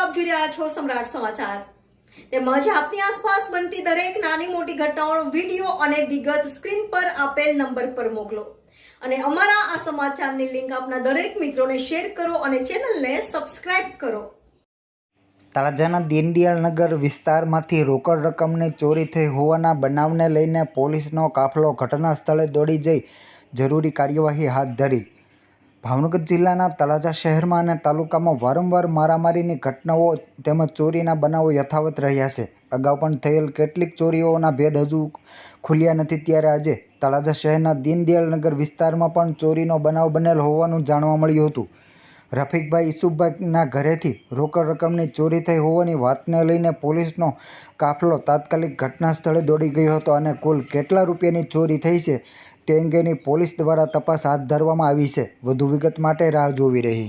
આપ જોઈ રહ્યા છો સમ્રાટ સમાચાર. તેમજ આપની આસપાસ બનતી દરેક નાની મોટી ઘટનાઓનો વીડિયો અને વિગત સ્ક્રીન પર આપેલ નંબર પર મોકલો. અને અમારા આ સમાચારની લિંક આપના દરેક મિત્રોને શેર કરો અને ચેનલને સબસ્ક્રાઇબ કરો. તળાજાના દીનદયાળ વિસ્તારમાંથી રોકડ રકમની ચોરી થઈ હોવાના બનાવને લઈને પોલીસનો કાફલો ઘટના સ્થળે દોડી જઈ જરૂરી કાર્યવાહી હાથ ધરી. ભાવનગર જિલ્લાના તળાજા શહેરમાં અને તાલુકામાં વારંવાર મારામારીની ઘટનાઓ તેમજ ચોરીના બનાવો યથાવત રહ્યા છે. અગાઉ પણ થયેલ કેટલીક ચોરીઓના ભેદ હજુ ખુલ્યા નથી ત્યારે આજે તળાજા શહેરના દીનદયાળનગર વિસ્તારમાં પણ ચોરીનો બનાવ બનેલ હોવાનું જાણવા મળ્યું હતું. રફીકભાઈ ઈસુફભાઈના ઘરેથી રોકડ રકમની ચોરી થઈ હોવાની વાતને લઈને પોલીસનો કાફલો તાત્કાલિક ઘટના સ્થળે દોડી ગયો હતો અને કુલ કેટલા રૂપિયાની ચોરી થઈ છે તે અંગેની પોલીસ દ્વારા તપાસ હાથ ધરવામાં આવી છે. વધુ વિગત માટે રાહ જોવી રહી.